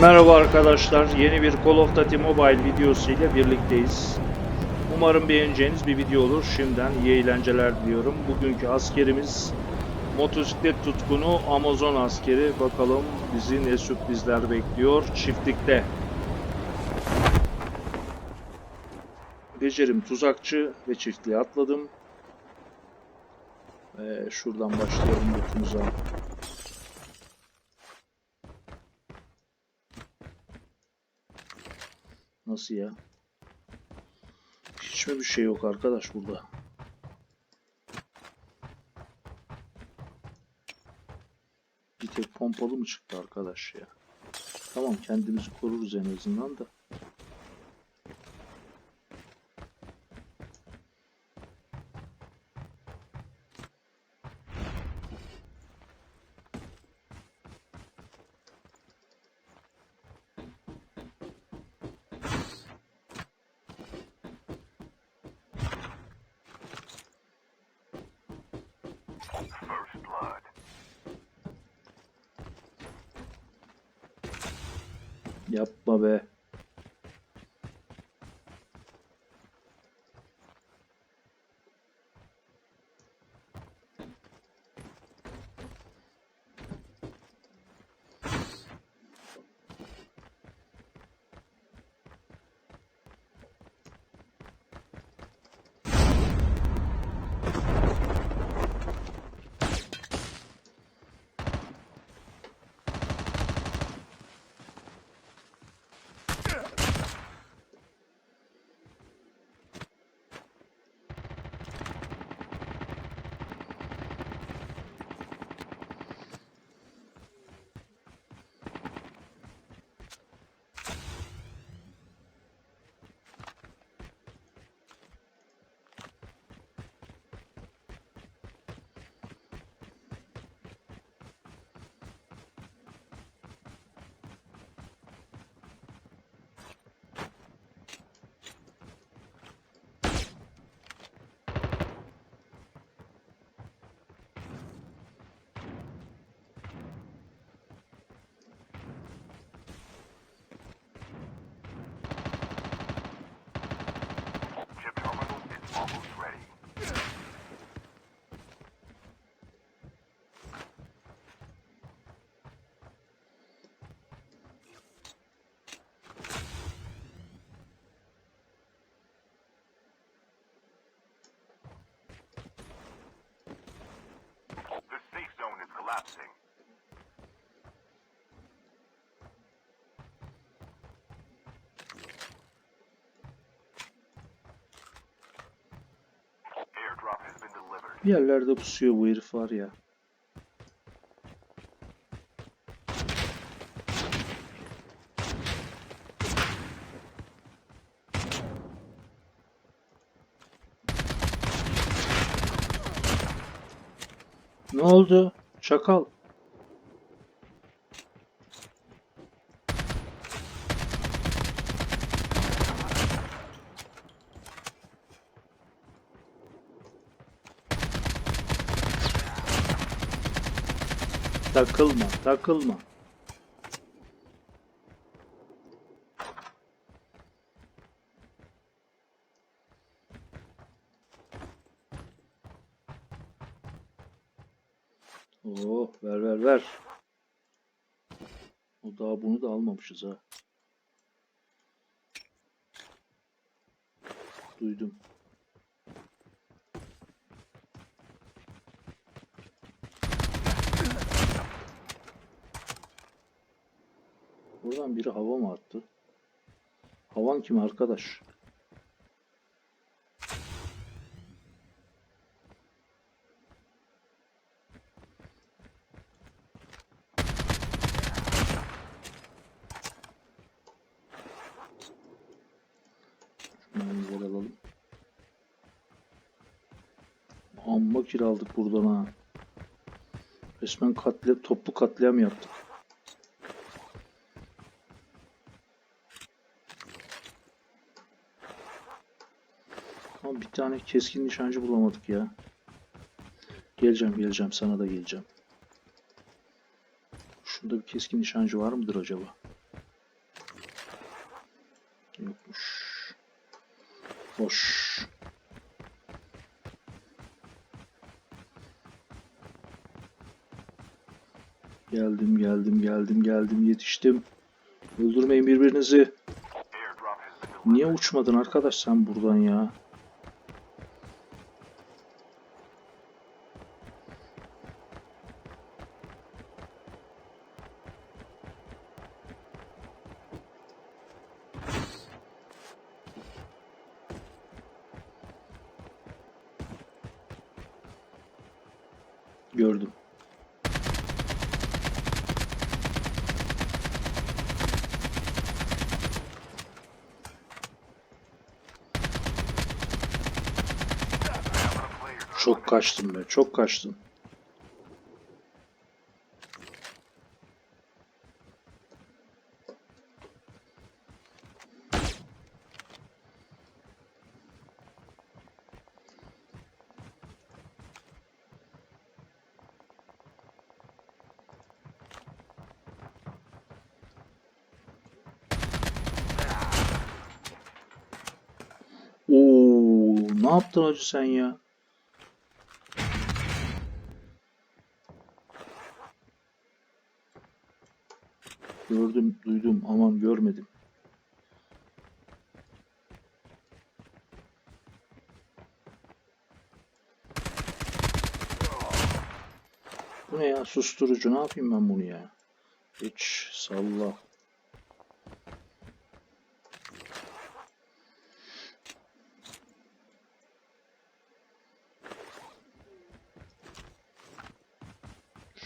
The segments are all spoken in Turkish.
Merhaba arkadaşlar. Yeni bir Call of Duty Mobile videosu ile birlikteyiz. Umarım beğeneceğiniz bir video olur. Şimdiden iyi eğlenceler diliyorum. Bugünkü askerimiz motosiklet tutkunu Amazon askeri. Bakalım bizi ne sürprizler bekliyor çiftlikte. Becerim tuzakçı ve çiftliğe atladım. Ve şuradan başlayalım lotumuza. Nasıl ya? Hiç mi bir şey yok arkadaş burada? Bir tek pompalı mı çıktı arkadaş ya? Tamam kendimizi koruruz en azından da. Yapma be. Bir yerlerde pusuyor bu herif var ya. Ne oldu? Çakal. Takılma, takılma. Oo, ver ver ver. O daha bunu da almamışız ha. Duydum. Buradan biri hava mı attı? Havan kim arkadaş? Alalım. Amma kiraldık buradan ha. Resmen katle, toplu katliam yaptık. Ama bir tane keskin nişancı bulamadık ya. Geleceğim geleceğim sana da geleceğim. Şunda bir keskin nişancı var mıdır acaba? Yokmuş. Boş. Geldim, geldim, geldim, geldim, yetiştim. Öldürmeyin birbirinizi. Niye uçmadın arkadaş sen buradan ya? Gördüm. Çok kaçtım be, çok kaçtım. Oo, ne yaptın hacı sen ya? Gördüm, duydum, aman görmedim. Bu ne ya? Susturucu. Ne yapayım ben bunu ya? Hiç salla.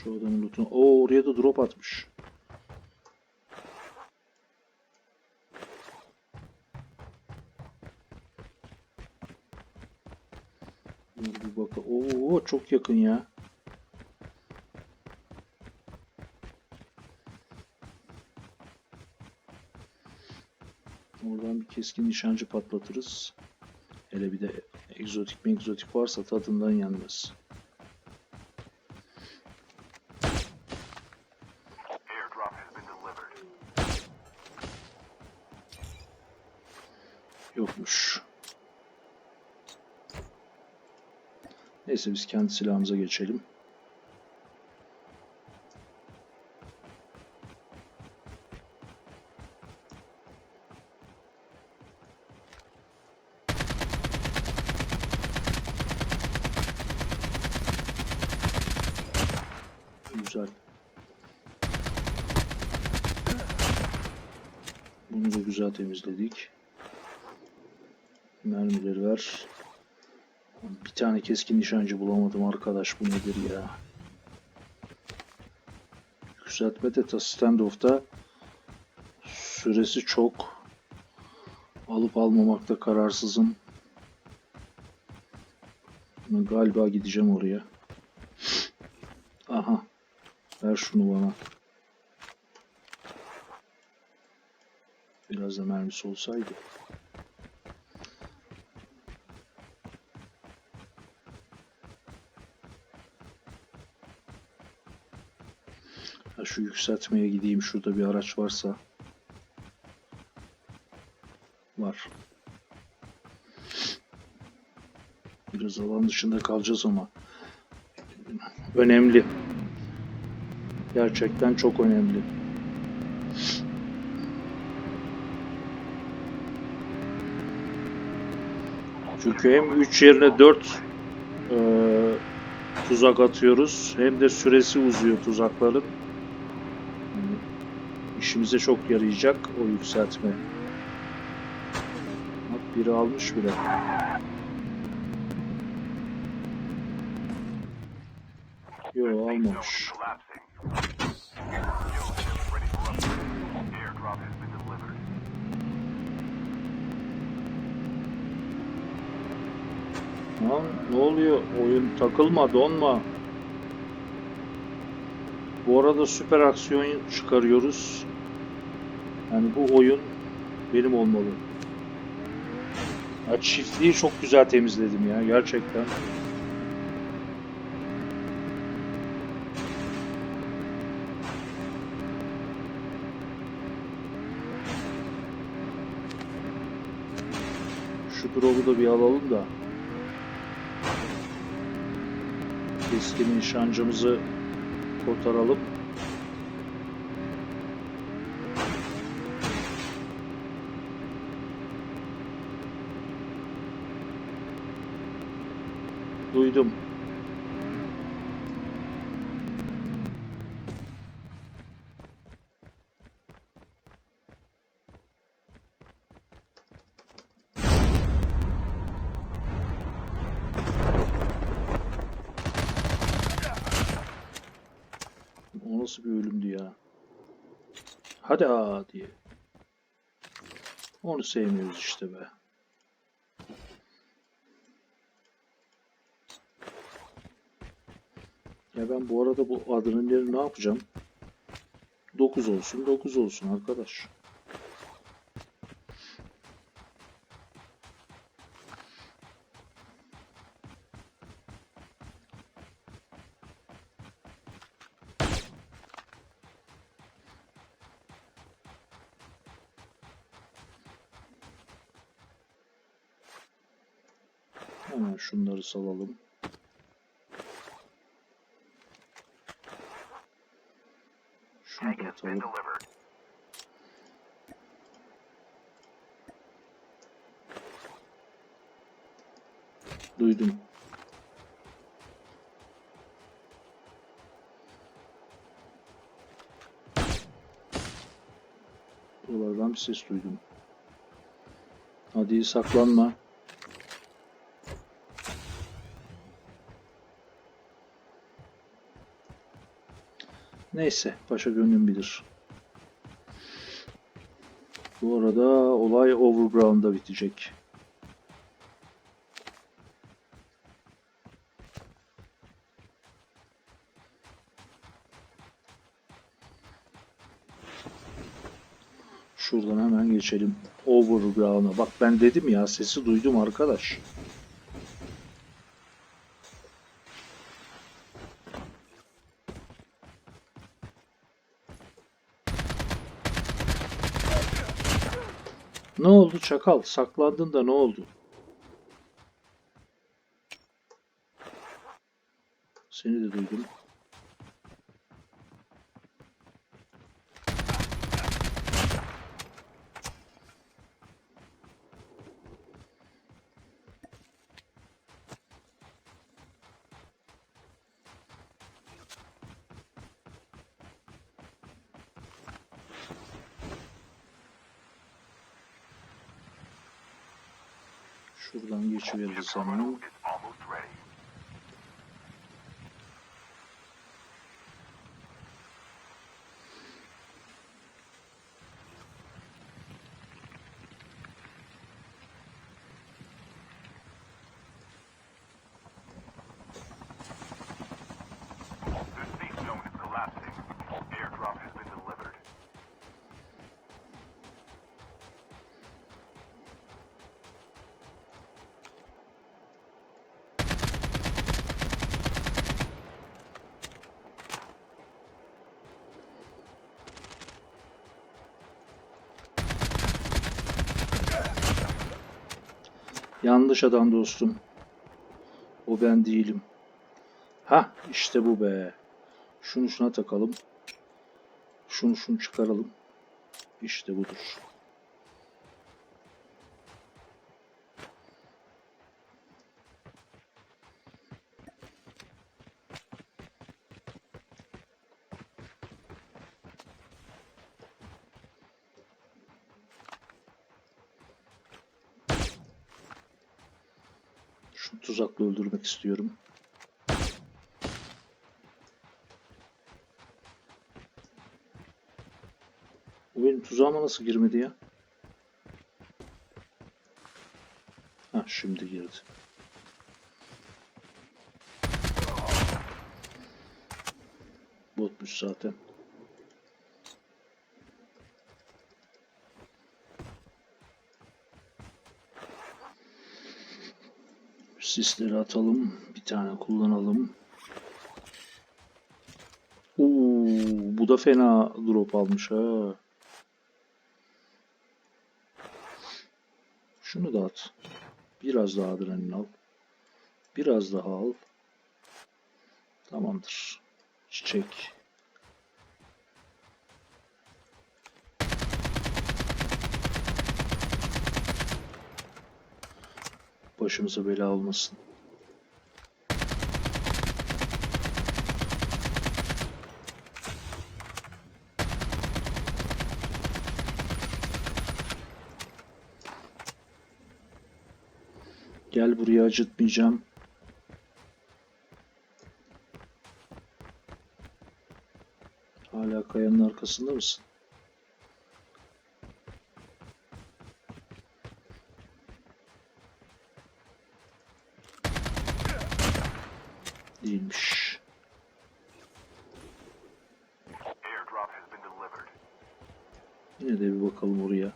Şu adamın lootunu. Oo oraya da drop atmış. Dur bir bak. Oo çok yakın ya. Oradan bir keskin nişancı patlatırız. Hele bir de egzotik mi egzotik varsa tadından yenmez. Yokmuş. Neyse biz kendi silahımıza geçelim. Güzel. Bunu da güzel temizledik. Mermileri ver. Bir tane keskin nişancı bulamadım arkadaş. Bu nedir ya? Yükseltme de ta standoff'ta süresi çok. Alıp almamakta kararsızım. Galiba gideceğim oraya. Aha. Ver şunu bana. Biraz da mermisi olsaydı. Ha şu yükseltmeye gideyim. Şurada bir araç varsa. Var. Biraz alan dışında kalacağız ama. Önemli. Gerçekten çok önemli. Çünkü hem 3 yerine 4 tuzak atıyoruz. Hem de süresi uzuyor tuzakların. İşimize çok yarayacak o yükseltme. Bak biri almış bile. Yo almamış. Lan ne oluyor? Oyun takılma, donma. Bu arada süper aksiyon çıkarıyoruz. Yani bu oyun benim olmalı. Ya çiftliği çok güzel temizledim ya gerçekten. Şu drop'u da bir alalım da. Keskin nişancımızı kurtaralım. Duydum. O nasıl bir ölümdü ya? Hadi ha diye. Onu sevmiyoruz işte be. Ya ben bu arada bu adrenalini ne yapacağım? 9 olsun 9 olsun arkadaş. Hemen şunları salalım. Şunu da atalım. Duydum. Buralardan bir ses duydum. Hadi saklanma. Neyse, paşa gönlüm bilir. Bu arada olay Overground'da bitecek. Şuradan hemen geçelim. Overground'a. Bak ben dedim ya sesi duydum arkadaş. Ne oldu çakal? Saklandın da ne oldu? Seni de duydum. Şuradan geçiveririz hemen. Yanlış adam dostum. O ben değilim. Ha işte bu be. Şunu şuna takalım. Şunu şunu çıkaralım. İşte budur. Şu tuzakla öldürmek istiyorum. Bu benim tuzağıma nasıl girmedi ya? Ha şimdi girdi. Botmuş zaten. Sisleri atalım. Bir tane kullanalım. Oo, bu da fena drop almış ha. Şunu da at. Biraz daha adrenalin al. Biraz daha al. Tamamdır. Çiçek. Başımıza bela olmasın. Gel buraya acıtmayacağım. Hala kayanın arkasında mısın? Değilmiş. Yine de bir bakalım oraya.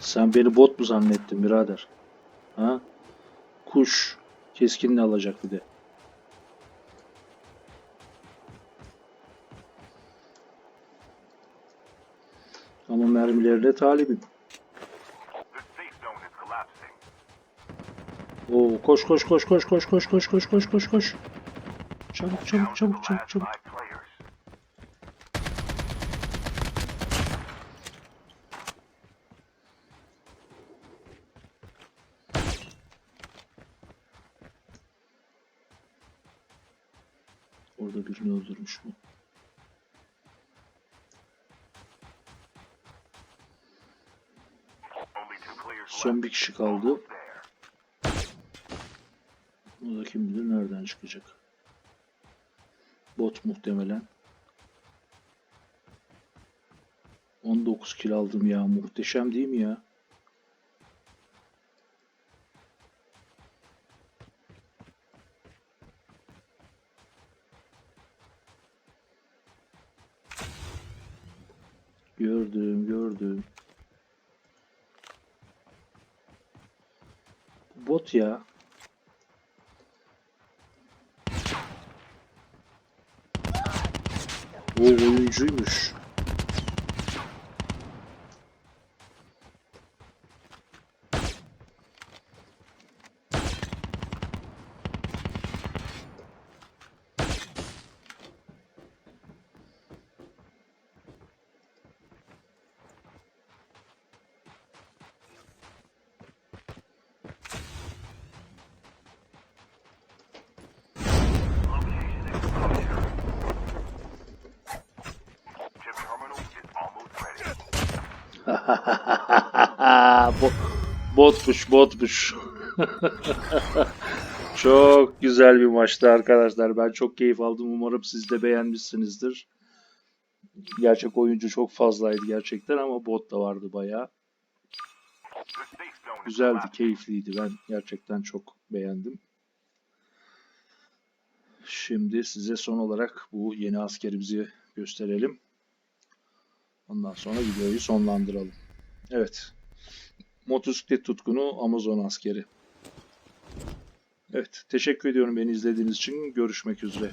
Sen beni bot mu zannettin birader? Ha? Kuş. Keskinle alacak bir de. Mermilerine talibim. Oo koş koş koş koş koş koş koş koş koş koş. Çabuk çabuk çabuk çabuk çabuk. Son bir kişi kaldı. O da kim bilir nereden çıkacak. Bot muhtemelen. 19 kill aldım ya. Muhteşem değil mi ya? Gördüm, gördüm. Bot ya. O oyuncuymuş. Bo- botmuş, botmuş. çok güzel bir maçtı arkadaşlar. Ben çok keyif aldım. Umarım siz de beğenmişsinizdir. Gerçek oyuncu çok fazlaydı gerçekten ama bot da vardı bayağı. Güzeldi, keyifliydi. Ben gerçekten çok beğendim. Şimdi size son olarak bu yeni askerimizi gösterelim. Ondan sonra videoyu sonlandıralım. Evet. Motosiklet tutkunu Amazon askeri. Evet. Teşekkür ediyorum beni izlediğiniz için. Görüşmek üzere.